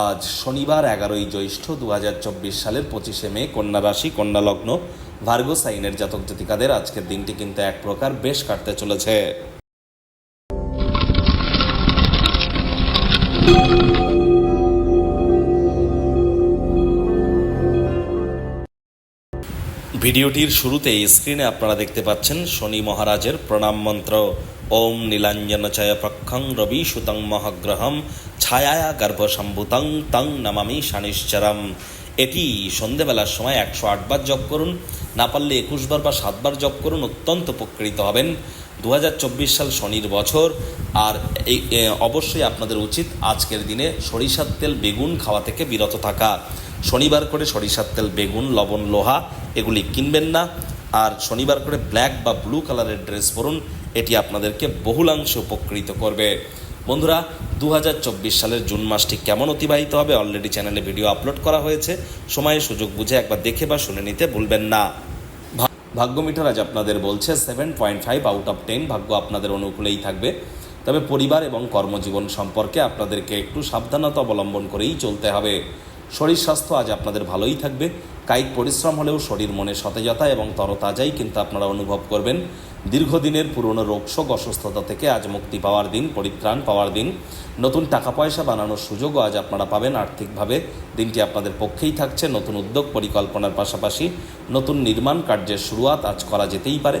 আজ শনিবার এগারোই জ্যৈষ্ঠ দু হাজার চব্বিশ সালের পঁচিশে মে কন্যা রাশি, কন্যা লগ্ন, ভার্গো সাইনের জাতক জাতিকাদের আজকের দিনটি কিন্তু এক প্রকার বেশ কাটতে চলেছে। ভিডিওটির শুরুতেই স্ক্রিনে আপনারা দেখতে পাচ্ছেন শনি মহারাজের প্রণাম মন্ত্র। ওম নীলাঞ্জন চয় প্রক্ষং রবি সুতং মহাগ্রহম ছায়া গর্ভসম্ভূতং তং নমামি শানিশ্চরম এটি সন্ধেবেলার সময় একশো আটবার জপ করুন। না পারলে একুশবার বা সাতবার জপ করুন, অত্যন্ত উপকৃত হবেন। দু হাজার চব্বিশ সাল শনির বছর, আর এই অবশ্যই আপনাদের উচিত আজকের দিনে সরিষার তেল, বেগুন খাওয়া থেকে বিরত থাকা। শনিবার করে সরিষার তেল, বেগুন, লবণ, লোহা এগুলি কিনবেন না। আর শনিবার করে ব্ল্যাক বা ব্লু কালারের ড্রেস পরুন, এটি আপনাদেরকে বহুলাংশে উপকৃত করবে। বন্ধুরা দু হাজার চব্বিশ সালের জুন মাসটি কেমন অতিবাহিত হবে অলরেডি চ্যানেলে ভিডিও আপলোড করা হয়েছে। সময়ে সুযোগ বুঝে একবার দেখে বা শুনে নিতে ভুলবেন না। ভা- ভাগ্য মিটার আজ আপনাদের বলছে seven point five out of ten ভাগ্য আপনাদের অনুকূলেই থাকবে। তবে পরিবার এবং কর্মজীবন সম্পর্কে আপনাদেরকে একটু সাবধানতা অবলম্বন করেই চলতে হবে। শরীর স্বাস্থ্য আজ আপনাদের ভালোই থাকবে। কায়িক পরিশ্রম হলেও শরীর মনে সতেজতা এবং তরতাজাই কিন্তু আপনারা অনুভব করবেন। দীর্ঘদিনের পুরনো রোগশোক অসুস্থতা থেকে আজ মুক্তি পাওয়ার দিন, পরিত্রাণ পাওয়ার দিন। নতুন টাকা পয়সা বানানোর সুযোগও আজ আপনারা পাবেন আর্থিকভাবে। দিনটি আপনাদের পক্ষেই থাকছে। নতুন উদ্যোগ, পরিকল্পনার পাশাপাশি নতুন নির্মাণ কার্যের শুরুয়াত আজ করা যেতেই পারে।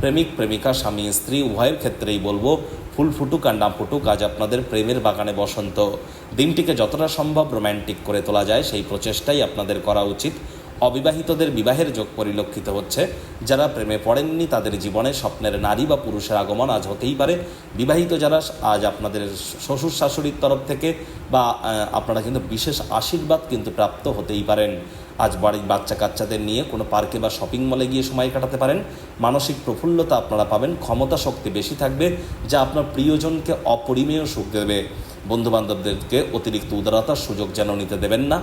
প্রেমিক, প্রেমিকা, স্বামী, স্ত্রী, উভয়ের ক্ষেত্রেই বলব, ফুল ফুটুক আর না ফুটুক, আজ আপনাদের প্রেমের বাগানে বসন্ত। দিনটিকে যতটা সম্ভব রোম্যান্টিক করে তোলা যায়, সেই প্রচেষ্টাই আপনাদের করা উচিত। অবিবাহিতদের বিবাহের যোগ পরিলক্ষিত হচ্ছে। যারা প্রেমে পড়েননি, তাদের জীবনে স্বপ্নের নারী বা পুরুষের আগমন আজ হতেই পারে। বিবাহিত যারা, আজ আপনাদের শ্বশুর শাশুড়ির তরফ থেকে বা আপনারা কিন্তু বিশেষ আশীর্বাদ কিন্তু প্রাপ্ত হতেই পারেন। আজ বাড়ির বাচ্চা কাচ্চাদের নিয়ে কোনো পার্কে বা শপিং মলে গিয়ে সময় কাটাতে পারেন। মানসিক প্রফুল্লতা আপনারা পাবেন, ক্ষমতা শক্তি বেশি থাকবে, যা আপনার প্রিয়জনকে অপরিমেয় সুখ দেবে। বন্ধুবান্ধবদেরকে অতিরিক্ত উদারতার সুযোগ যেন নিতে দেবেন না।